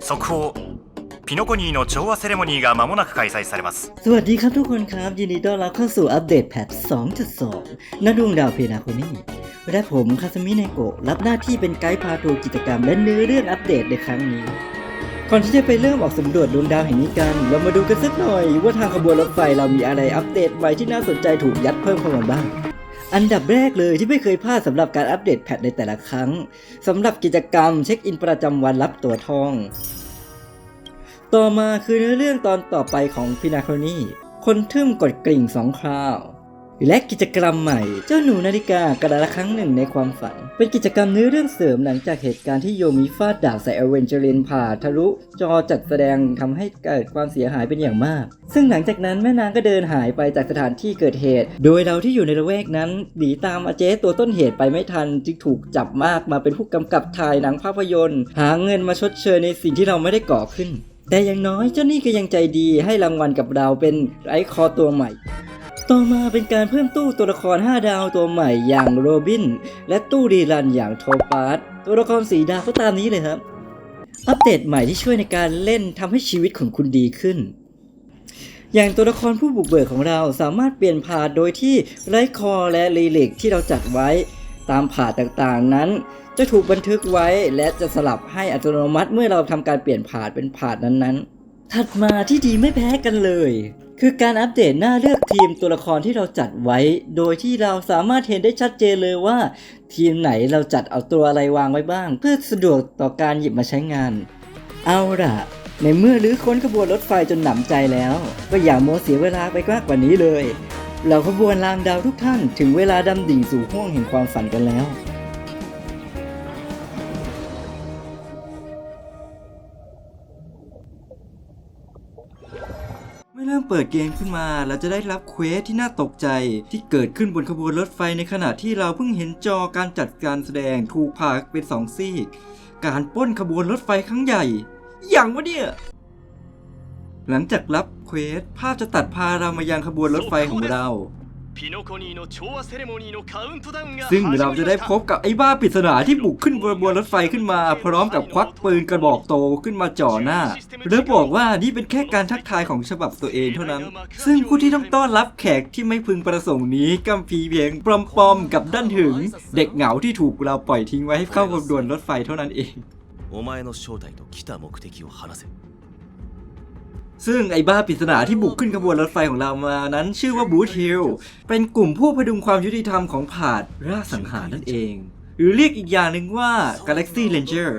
速報ピノコニーの調和セレモニーが間もなく開催されます สวัสดีครับทุกคนครับ ยินดีต้อนรับเข้าสู่อัปเดตแพท2.2ณดวงดาวเพนาโคนี่และผมคาสมิเนโกะรับหน้าที่เป็นไกด์พาทัวร์กิจกรรมและเนื้อเรื่องอัปเดตในครั้งนี้ ก่อนที่จะไปเริ่มออกสำรวจดวงดาวแห่งนี้กัน เรามาดูกันสักหน่อย ว่าทางขบวนรถไฟเรามีอะไรอัปเดตใหม่ที่น่าสนใจถูกยัดเพิ่มเข้ามาบ้าง อันดับแรกเลยที่ไม่เคยพลาดสำหรับการอัปเดตแพทในแต่ละครั้งสำหรับกิจกรรมเช็คอินประจำวันรับตัวทอง ต่อมาคือเนื้อเรื่องตอนต่อไปของพินาโคนีคนทึ่มกดกลิ่งสองคราว และกิจกรรมใหม่ เจ้าหนูนาฬิกากระดาษครั้งหนึ่งในความฝัน เป็นกิจกรรมเนื้อเรื่องเสริมหลังจากเหตุการณ์ที่โยมิฟาดดาบใส่เอเวนเจลินผ่าทะลุ จอจัดแสดงทำให้เกิดความเสียหายเป็นอย่างมาก ซึ่งหลังจากนั้นแม่นางก็เดินหายไปจากสถานที่เกิดเหตุ โดยเราที่อยู่ในละแวกนั้นหนีตามอาเจสตัวต้นเหตุไปไม่ทันจึงถูกจับมากมาเป็นผู้กำกับถ่ายหนังภาพยนตร์ หาเงินมาชดเชยในสิ่งที่เราไม่ได้ก่อขึ้น แต่อย่างน้อยเจ้านี่ก็ยังใจดีให้รางวัลกับเราเป็นไอคอตัวใหม่ ต่อมาเป็นการเพิ่มตู้ตัวละคร 5 ดาวตัวใหม่อย่างโรบิน และตู้รีรันอย่างโทปาสตัวละครสีดาวก็ตามนี้เลยครับ อัปเดตใหม่ที่ช่วยในการเล่นทำให้ชีวิตของคุณดีขึ้น อย่างตัวละครผู้บุกเบิกของเราสามารถเปลี่ยนผ่าโดยที่ไร้คอและรีเล็กที่เราจัดไว้ตามผ่าต่างๆนั้น จะถูกบันทึกไว้และจะสลับให้อัตโนมัติเมื่อเราทำการเปลี่ยนผ่าเป็นผ่านั้นๆ ถัดมาที่ดีไม่แพ้กันเลย คือการอัปเดตหน้าเลือกทีมตัวละครที่เราจัดไว้ โดยที่เราสามารถเห็นได้ชัดเจนเลยว่า ทีมไหนเราจัดเอาตัวอะไรวางไว้บ้าง เพื่อสะดวกต่อการหยิบมาใช้งาน เอาล่ะ ในเมื่อรื้อค้นขบวนรถไฟจนหนำใจแล้ว ก็อย่าโมเสียเวลาไปมากกว่านี้เลย เราขบวนรางดาวทุกท่านถึงเวลาดำดิ่งสู่ห้วงแห่งความฝันกันแล้ว เปิดเกมขึ้นมา เราจะได้รับเควสที่น่าตกใจ ที่เกิดขึ้นบนขบวนรถไฟในขณะที่เราเพิ่งเห็นจอการจัดการแสดงถูกผ่าเป็นสองซีก การป้นขบวนรถไฟครั้งใหญ่ อย่างวะเนี่ย หลังจากรับเควสภาพจะตัดพาเรามายังขบวนรถไฟของเรา ピノコニーの調和セレモニーのカウントダウンが ซึ่งเราจะได้พบกับไอ้บ้าปริศนาที่บุกขึ้นบนขบวนรถไฟขึ้นมา พร้อมกับควักปืนกระบอกโตขึ้นมาจ่อหน้า แล้วบอกว่านี่เป็นแค่การทักทายของฉบับตัวเองเท่านั้น ซึ่งผู้ที่ต้องต้อนรับแขกที่ไม่พึงประสงค์นี้กำพีเพียงปลอมๆกับด้านถึง เด็กเหงาที่ถูกเราปล่อยทิ้งไว้ให้เข้าขบวนรถไฟเท่านั้นเอง お前の正体と来た目的を話せ ซึ่งไอ้บ้าปริศนาที่บุกขึ้นขบวนรถไฟของเรามานั้นชื่อว่าบูธฮิลเป็นกลุ่มผู้พดุงความยุติธรรมของผาดราชสังหารนั่นเอง หรือเรียกอีกอย่างหนึ่งว่า Galaxy Ranger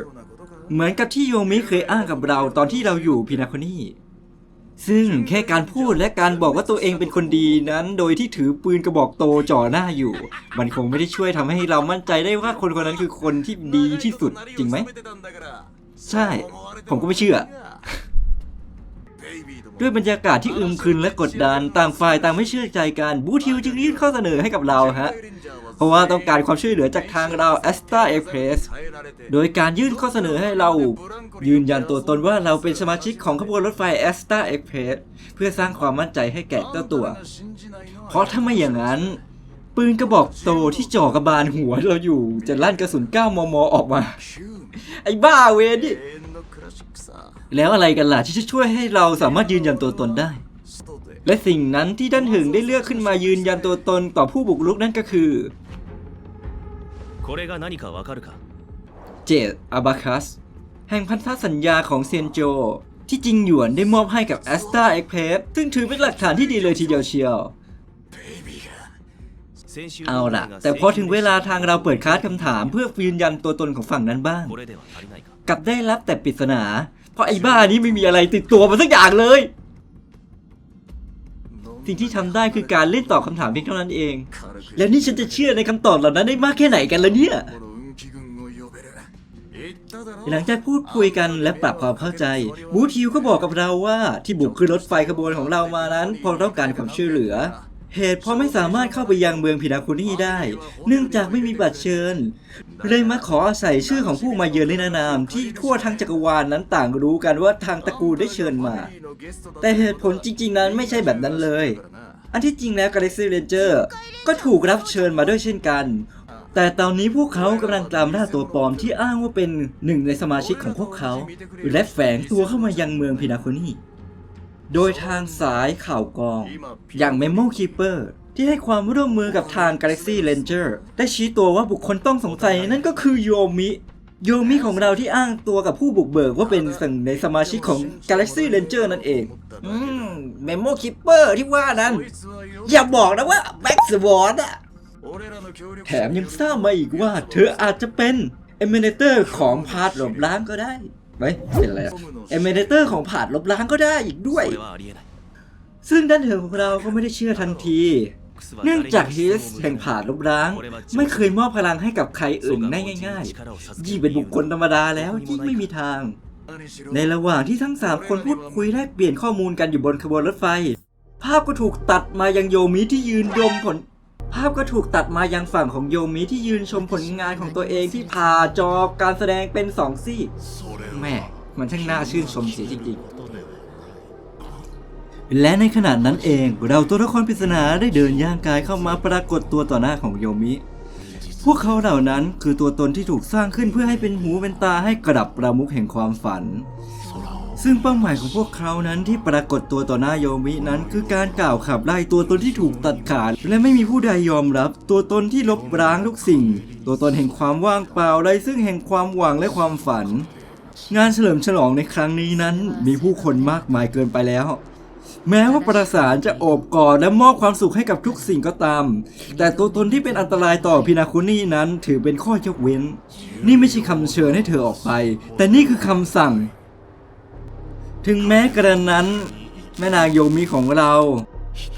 เหมือนกับที่โยมิเคยอ้างกับเราตอนที่เราอยู่พินาโคนี่ซึ่งแค่การพูดและการบอกว่าตัวเองเป็นคนดีนั้น โดยที่ถือปืนกระบอกโตจ่อหน้าอยู่ มันคงไม่ได้ช่วยทำให้เรามั่นใจได้ว่าคนคนนั้นคือคนที่ดีที่สุดจริงไหม ใช่ ผมก็ไม่เชื่อ ด้วยบรรยากาศที่อึมครึมและกดดันต่างฝ่ายต่างไม่เชื่อใจกันบูทิวจึงยื่นข้อเสนอให้กับเราฮะเพราะว่าต้องการความช่วยเหลือจากทางเรา a s t a Express โดยการยื่นข้อเสนอให้เรา ยืนยันตัวตนว่าเราเป็นสมาชิกของขบวนรถไฟ a s t a Express เพื่อสร้างความมั่นใจให้แก่เจ้าตัว เพราะถ้าไม่อย่างนั้น ปืนกระบอกโตที่จ่อกระบาลหัวเราอยู่จะลั่นกระสุน 9 มม ออกมา ไอ้บ้าเวนดิ แล้วอะไรกันล่ะที่จะช่วยให้เราสามารถยืนยันตัวตนได้ และสิ่งนั้นที่ด้านหึงได้เลือกขึ้นมายืนยันตัวตนต่อผู้บุกรุกนั่นก็คือเจดอาบาคัสแห่งพันธสัญญาของเซียนโจ ที่จริงหยวนได้มอบให้กับแอสตาเอ็กเพสซึ่งถือเป็นหลักฐานที่ดีเลยทีเดียวเชียว เอาล่ะ แต่พอถึงเวลาทางเราเปิดคัดคำถามเพื่อยืนยันตัวตนของฝั่งนั้นบ้าง กลับได้รับแต่ปริศนา เพราะไอ้บ้านี้ไม่มีอะไรติดตัวมาสักอย่างเลย สิ่งที่ทำได้คือการเล่นตอบคำถามเพียงเท่านั้นเอง แล้วนี่ฉันจะเชื่อในคำตอบเหล่านั้นได้มากแค่ไหนกันล่ะเนี่ยหลังจากพูดคุยกันและปรับความเข้าใจ บูทิวก็บอกกับเราว่าที่บุกขึ้นรถไฟขบวนของเรามานั้นเพราะต้องการความช่วยเหลือ เหตุเพราะไม่สามารถเข้าไปยังเมืองพินาคุนี่ได้ เนื่องจากไม่มีบัตรเชิญ เลยมาขออาศัยชื่อของผู้มาเยือนในนาม ที่ทั่วทั้งจักรวาลนั้นต่างรู้กันว่าทางตระกูลได้เชิญมา แต่เหตุผลจริง ๆ นั้นไม่ใช่แบบนั้นเลย อันที่จริงแล้ว Galaxy Ranger ก็ถูกรับเชิญมาด้วยเช่นกัน แต่ตอนนี้พวกเขากำลังตามล่าตัวปลอมที่อ้างว่าเป็นหนึ่งในสมาชิกของพวกเขา และแฝงตัวเข้ามายังเมืองพินาโคนีโดยทางสายข่าวกรองอย่าง Memo Keeper ที่ให้ความร่วมมือกับทาง Galaxy Ranger ได้ชี้ตัวว่าบุคคลต้องสงสัยนั่นก็คือโยมิโยมิของเราที่อ้างตัวกับผู้บุกเบิกว่าเป็นส่งในสมาชิกของ Galaxy Ranger นั่นเอง อืมเมมโมคิปเปอร์ที่ว่านั้น อย่าบอกนะว่าแบ็กสวอร์อะแถมยังทราบมาอีกว่า เธออาจจะเป็นเอเมเนเตอร์ของพาดหลบล้างก็ได้ไม่เป็นไรเอเมเนเตอร์ของผาดลบล้างก็ได้อีกด้วย ซึ่งด้านเถิงของเราก็ไม่ได้เชื่อทันที เนื่องจากฮิสแห่งผาดลบล้าง ไม่เคยมอบพลังให้กับใครอื่นได้ง่ายๆยิ่งเป็นบุคคลธรรมดาแล้วยิ่งไม่มีทาง ในระหว่างที่ทั้งสามคนพูดคุยแลกเปลี่ยนข้อมูลกันอยู่บนขบวนรถไฟ ภาพก็ถูกตัดมายังโยมิที่ยืนดมผล ภาพก็ถูกตัดมายังฝั่งของโยมิที่ยืนชมผลงานของตัวเองที่ผ่าจอการแสดงเป็นสองซี่แม่มันช่างน่าชื่นชมเสียจริงๆ และในขณะนั้นเองเราตัวละครปริศนาได้เดินย่างกายเข้ามาปรากฏตัวต่อหน้าของโยมิ พวกเขาเหล่านั้นคือตัวตนที่ถูกสร้างขึ้นเพื่อให้เป็นหูเป็นตาให้กระดับประมุขแห่งความฝัน ซึ่งเป้าหมายของพวกเขานั้นที่ปรากฏตัวต่อหน้าโยมินั้น คือการกล่าวขับไล่ตัวตนที่ถูกตัดขาด และไม่มีผู้ใดยอมรับ ตัวตนที่ลบล้างทุกสิ่ง ตัวตนแห่งความว่างเปล่าไรซึ่งแห่งความหวังและความฝัน งานเฉลิมฉลองในครั้งนี้นั้น มีผู้คนมากมายเกินไปแล้ว แม้ว่าปราสาทจะโอบกอดและมอบความสุขให้กับทุกสิ่งก็ตาม แต่ตัวตนที่เป็นอันตรายต่อพินาคุนี่นั้นถือเป็นข้อยกเว้น นี่ไม่ใช่คำเชิญให้เธอออกไป แต่นี่คือคำสั่ง ถึงแม้กระนั้น แม่นางโยมีของเรา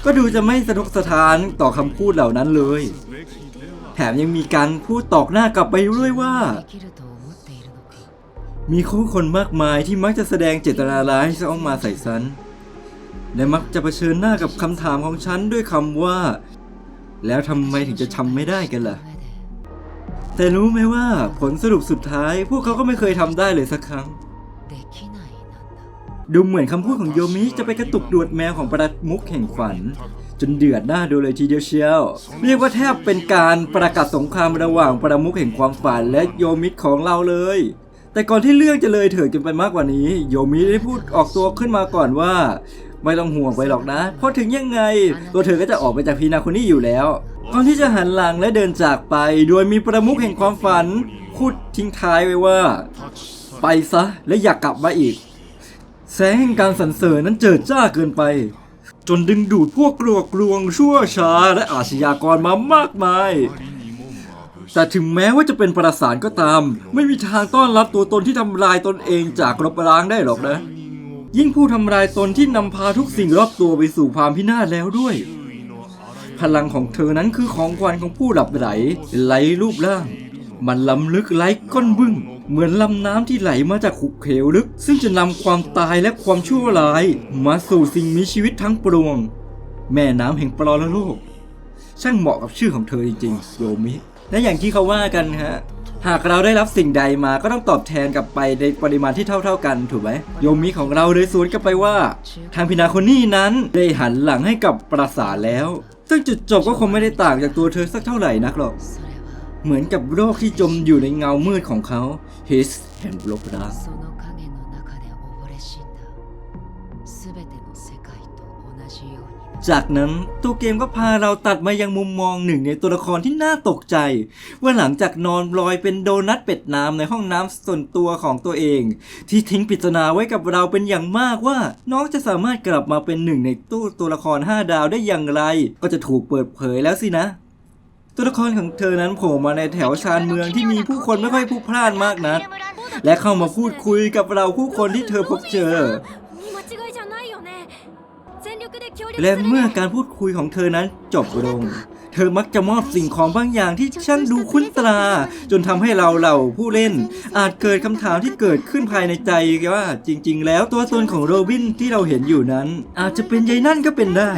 ก็ดูจะไม่สะทกสะทานต่อคำพูดเหล่านั้นเลย แถมยังมีการพูดตอกหน้ากลับไปด้วยว่ามีคนมากมายที่มักจะแสดงเจตนาร้ายให้ออกมาใส่ซัน และมักจะเผชิญหน้ากับคำถามของฉันด้วยคำว่า แล้วทำไมถึงจะทำไม่ได้กันล่ะ แต่รู้ไหมว่าผลสรุปสุดท้าย พวกเขาก็ไม่เคยทำได้เลยสักครั้ง ดูเหมือนคำพูดของโยมิจะไปกระตุกดวดแมวของประมุกแห่งฝัน จนเดือดหน้าดูเลยทีเดียวเชียว เรียกว่าแทบเป็นการประกาศสงครามระหว่างประมุกแห่งความฝันและโยมิของเราเลยแต่ก่อนที่เรื่องจะเลยเถิดกันไปมากกว่านี้ โยมิได้พูดออกตัวขึ้นมาก่อนว่า ไม่ต้องห่วงไปหรอกนะ เพราะถึงยังไง ตัวเธอก็จะออกไปจากพีนาคนนี้อยู่แล้วก่อนที่จะหันหลังและเดินจากไป โดยมีประมุขแห่งความฝันพูดทิ้งท้ายไว้ว่า ไปซะและอย่ากกลับมาอีก แสงแห่งการสรรเสริญนั้นเจิดจ้าเกินไป จนดึงดูดพวกกลัวกกลวงชั่วช้าและอาชญากรมามากมายแต่ถึงแม้ว่าจะเป็นประสานก็ตาม ไม่มีทางต้อนรับตัวตนที่ทำลายตนเองจากรบล้างได้หรอกนะ ยิ่งผู้ทำลายตนที่นำพาทุกสิ่งรอบตัวไปสู่ความพินาศแล้วด้วย พลังของเธอนั้นคือของขวัญของผู้หลับไหลไหลรูปร่าง มันล้ำลึกไหลก้นบึ้ง เหมือนลำน้ำที่ไหลมาจากขุกเขวลึก ซึ่งจะนำความตายและความชั่วร้าย มาสู่สิ่งมีชีวิตทั้งปวง แม่น้ำแห่งปรโลก ช่างเหมาะกับชื่อของเธอจริงๆโยมิและอย่างที่เขาว่ากันฮะ หากเราได้รับสิ่งใดมาก็ต้องตอบแทนกลับไปในปริมาณที่เท่า ๆกันถูกไหมโยมิของเราเลยสวนกลับไปว่า ทางพินาคนนี่นั้นได้หันหลังให้กับปราสาทแล้ว ซึ่งจุดจบก็คงไม่ได้ต่างจากตัวเธอสักเท่าไหร่นักหรอก それは เหมือนกับโรคที่จมอยู่ในเงามืดของเขา His แห่งลบล้าง その影の中で溺れ死んだ全ての世界と同じようにな จากนั้นตัวเกมก็พาเราตัดมายังมุมมองหนึ่งในตัวละครที่น่าตกใจ ว่าหลังจากนอนลอยเป็นโดนัทเป็ดน้ำในห้องน้ำส่วนตัวของตัวเอง ที่ทิ้งปริศนาไว้กับเราเป็นอย่างมากว่า น้องจะสามารถกลับมาเป็นหนึ่งในตู้ตัวละคร 5 ดาวได้อย่างไร ก็จะถูกเปิดเผยแล้วสินะ ตัวละครของเธอนั้นโผล่มาในแถวชานเมืองที่มีผู้คนไม่ค่อยพลุกพล่านมากนักและเข้ามาพูดคุยกับเราผู้คนที่เธอพบเจอ และเมื่อการพูดคุยของเธอนั้นจบลง เธอมักจะมอบสิ่งของบางอย่างที่ช่างดูคุ้นตรา จนทำให้เราเหล่าผู้เล่น อาจเกิดคำถามที่เกิดขึ้นภายในใจว่า จริง ๆ แล้วตัวตนของโรบินที่เราเห็นอยู่นั้น อาจจะเป็นยายนั่นก็เป็นได้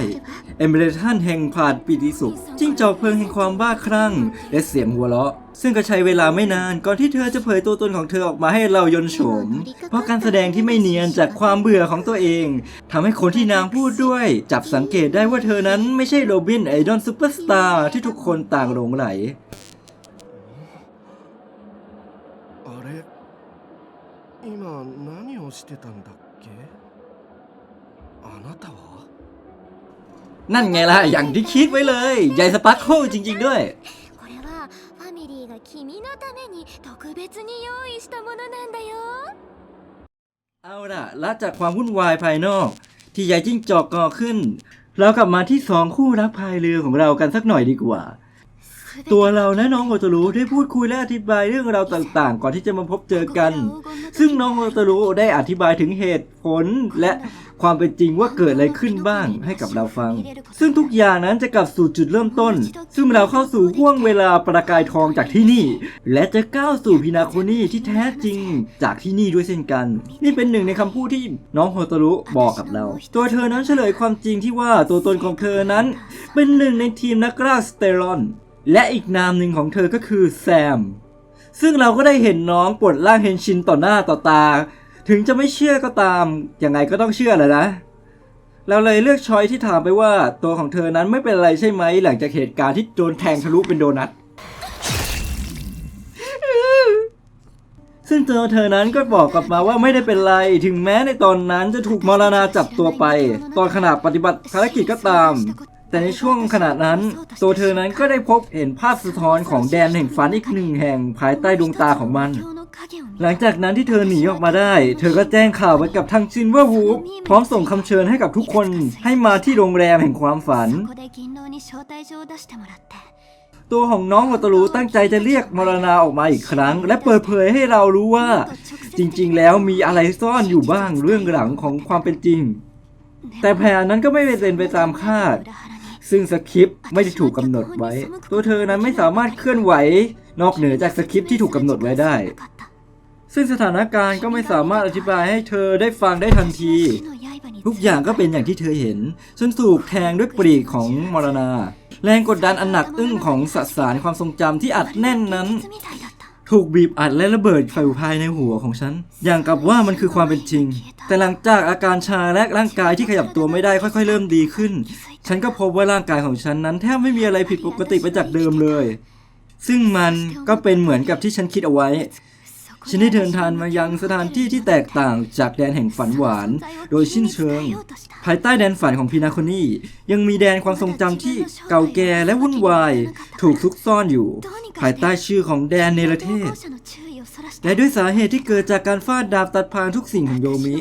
เอเมเรทันแห่งผาดปีติสุขจิ้งจอกเพลิงแห่งความบ้าคลั่ง และเสียงหัวเราะ ซึ่งก็ใช้เวลาไม่นานก่อนที่เธอจะเผยตัวตนของเธอออกมาให้เรายนโฉม เพราะการแสดงที่ไม่เนียนจากความเบื่อของตัวเอง ทำให้คนที่นางพูดด้วย จับสังเกตได้ว่าเธอนั้นไม่ใช่โรบินไอดอนซูเปอร์สตาร์ที่ทุกคนต่างหลงไหลนั่นไงล่ะ อย่างที่คิดไว้เลย ใหญ่สปาร์คโคจริง ๆ ด้วย 君のために特別に用意したものなんだよ เอาล่ะละจากความวุ่นวายภายนอก ที่ยายจิ้งจอกก่อขึ้น เรากลับมาที่สองคู่รักพายเรือของเรากันสักหน่อยดีกว่า ตัวเราและน้องโอตารุได้พูดคุยและอธิบายเรื่องราวต่างๆ ก่อนที่จะมาพบเจอกัน ซึ่งน้องโอตารุได้อธิบายถึงเหตุผลและ ความเป็นจริงว่าเกิดอะไรขึ้นบ้างให้กับเราฟัง ซึ่งทุกอย่างนั้นจะกลับสู่จุดเริ่มต้น ซึ่งเราเข้าสู่ห่วงเวลาประกายทองจากที่นี่ และจะก้าวสู่พินาโคนี่ที่แท้จริงจากที่นี่ด้วยเช่นกัน นี่เป็นหนึ่งในคำพูดที่น้องโฮโตรุบอกกับเรา ตัวเธอนั้นเฉลยความจริงที่ว่าตัวตนของเธอนั้น เป็นหนึ่งในทีมนักล่าสเตรอน และอีกนามหนึ่งของเธอก็คือแซมซึ่งเราก็ได้เห็นน้องปลดร่างเฮนชินต่อหน้าต่อตา ถึงจะไม่เชื่อก็ตาม ยังไงก็ต้องเชื่อแหละนะ เราเลยเลือกช้อยที่ถามไปว่าตัวของเธอนั้นไม่เป็นอะไรใช่ไหม หลังจากเหตุการณ์ที่โดนแทงทะลุเป็นโดนัท ซึ่งตัวเธอนั้นก็บอกกลับมาว่าไม่ได้เป็นไร ถึงแม้ในตอนนั้นจะถูกมรณาจับตัวไป ตอนขณะปฏิบัติภารกิจก็ตาม แต่ในช่วงขณะนั้น ตัวเธอนั้นก็ได้พบเห็นภาพสะท้อนของแดนแห่งฝันอีกหนึ่งแห่งภายใต้ดวงตาของมัน หลังจากนั้นที่เธอหนีออกมาได้ เธอก็แจ้งข่าวไปกับทางชินเวอร์วูฟพร้อมส่งคำเชิญให้กับทุกคนให้มาที่โรงแรมแห่งความฝัน ตัวของน้องวัตรูตั้งใจจะเรียกมรณาออกมาอีกครั้ง และเปิดเผยให้เรารู้ว่า จริงๆ แล้วมีอะไรซ่อนอยู่บ้างเรื่องหลังของความเป็นจริง แต่แผนนั้นก็ไม่เป็นไปตามคาด ซึ่งสคริปต์ไม่ได้ถูกกำหนดไว้ ตัวเธอนั้นไม่สามารถเคลื่อนไหวนอกเหนือจากสคริปต์ที่ถูกกำหนดไว้ได้ ซึ่งสถานการณ์ก็ไม่สามารถอธิบายให้เธอได้ฟังได้ทันที ทุกอย่างก็เป็นอย่างที่เธอเห็นฉันถูกแทงด้วยปรีกของมรณา แรงกดดันอันหนักอึ้งของสสารความทรงจำที่อัดแน่นนั้น ถูกบีบอัดและระเบิดอยู่ภายในหัวของฉัน อย่างกับว่ามันคือความเป็นจริง แต่หลังจากอาการชาและร่างกายที่ขยับตัวไม่ได้ค่อยๆ เริ่มดีขึ้น ฉันก็พบว่าร่างกายของฉันนั้นแทบไม่มีอะไรผิดปกติไปจากเดิมเลยซึ่งมันก็เป็นเหมือนกับที่ฉันคิดเอาไว้ ฉันได้เดินทางมายังสถานที่ที่แตกต่างจากแดนแห่งฝันหวาน โดยสิ้นเชิง ภายใต้แดนฝันของพีนาโคนี่ยังมีแดนความทรงจำที่เก่าแก่และวุ่นวาย ถูกซุกซ่อนอยู่ ภายใต้ชื่อของแดนเนรเทศ และด้วยสาเหตุที่เกิดจากการฟาดดาบตัดพางทุกสิ่งของโยมิ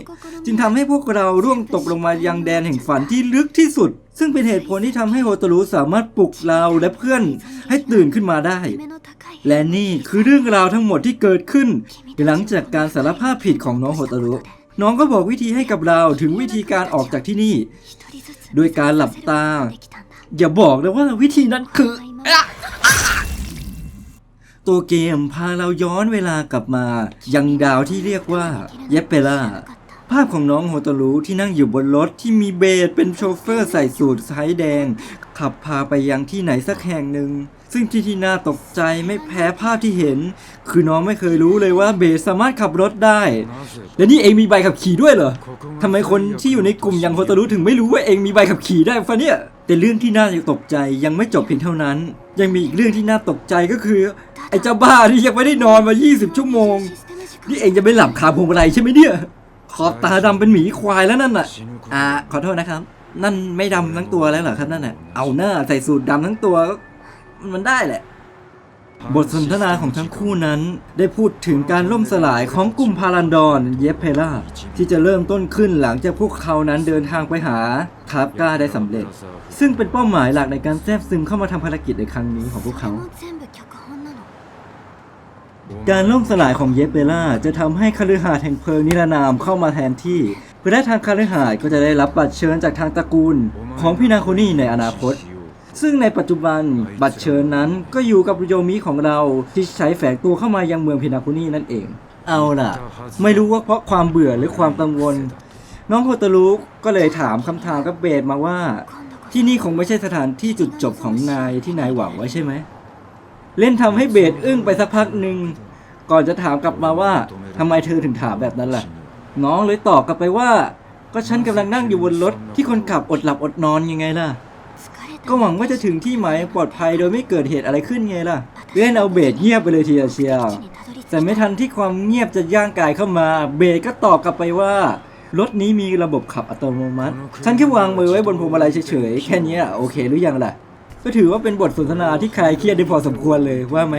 จึงทำให้พวกเราร่วงตกลงมายังแดนแห่งฝันที่ลึกที่สุด ซึ่งเป็นเหตุผลที่ทำให้โฮโตรุสามารถปลุกเราและเพื่อนให้ตื่นขึ้นมาได้ และนี่คือเรื่องราวทั้งหมดที่เกิดขึ้น หลังจากการสารภาพผิดของน้องโฮโตรุน้องก็บอกวิธีให้กับเราถึงวิธีการออกจากที่นี่ด้วยการหลับตา อย่าบอกนะว่าวิธีนั้นคือ ตัวเกมพาเราย้อนเวลากลับมา ยังดาวที่เรียกว่าเยเปล่าภาพของน้องโฮโตรุที่นั่งอยู่บนรถที่มีเบสเป็นโชเฟอร์ใส่สูทไซส์แดง ขับพาไปยังที่ไหนสักแห่งหนึ่ง ซึ่งที่ที่น่าตกใจไม่แพ้ภาพที่เห็น คือน้องไม่เคยรู้เลยว่าเบสสามารถขับรถได้ และนี่เองมีใบขับขี่ด้วยเหรอทำไมคนที่อยู่ในกลุ่มอย่างโฮโตรุถึงไม่รู้ว่าเองมีใบขับขี่ได้ฟะเนี่ยแต่เรื่องที่น่าจะตกใจยังไม่จบเพียงเท่านั้น ยังมีอีกเรื่องที่น่าตกใจก็คือ ไอ้เจ้าบ้าที่ยังไม่ได้นอนมา 20 ชั่วโมง นี่เองจะไม่หลับคาพวงมาลัยใช่ไหมเนี่ย ขอบตาดำเป็นหมีควายแล้วนั่นน่ะ อ่า ขอโทษนะครับ นั่นไม่ดำทั้งตัวแล้วเหรอครับนั่นน่ะ เอาหน้าใส่สูตรดำทั้งตัว มันได้แหละ บทสนทนาของทั้งคู่นั้น ได้พูดถึงการล่มสลายของกลุ่มพารันดอนเยปเพล่าที่จะเริ่มต้นขึ้นหลังจากพวกเขานั้นเดินทางไปหาคาบกาได้สำเร็จ ซึ่งเป็นเป้าหมายหลักในการแทรกซึมเข้ามาทำภารกิจในครั้งนี้ของพวกเขา การล่มสลายของเยปเปล่าจะทำให้คฤหาสน์แห่งเพลิงนิรนามเข้ามาแทนที่และทางคฤหาสน์ก็จะได้รับบัตรเชิญจากทางตระกูล ของพี่นาโคนี่ในอนาคต ซึ่งในปัจจุบันบัตรเชิญนั้นก็อยู่กับโยมิของเราที่ใช้แฝงตัวเข้ามายังเมืองพินาคุนี่นั่นเอง เอาล่ะ ไม่รู้ว่าเพราะความเบื่อหรือความกังวล น้องโฮตารุก็เลยถามคำถามกับเบสมาว่า ที่นี่คงไม่ใช่สถานที่จุดจบของนายที่นายหวังไว้ใช่ไหมเล่นทำให้เบสอึ้งไปสักพักหนึ่งก่อนจะถามกลับมาว่าทำไมเธอถึงถามแบบนั้นล่ะ น้องเลยตอบกลับไปว่า ก็ฉันกำลังนั่งอยู่บนรถที่คนขับอดหลับอดนอนยังไงล่ะ ก็หวังว่าจะถึงที่หมายปลอดภัยโดยไม่เกิดเหตุอะไรขึ้นไงล่ะเล่นเอาเบสเงียบไปเลยทีเดียวเชียวแต่ไม่ทันที่ความเงียบจะย่างกายเข้ามา เบสก็ตอบกลับไปว่ารถนี้มีระบบขับอัตโนมัติ ฉันแค่วางมือไว้บนพวงมาลัยเฉยๆ แค่นี้โอเคหรือยังล่ะ ก็ถือว่าเป็นบทสนทนาที่คลายเครียดได้พอสมควรเลยว่าไหม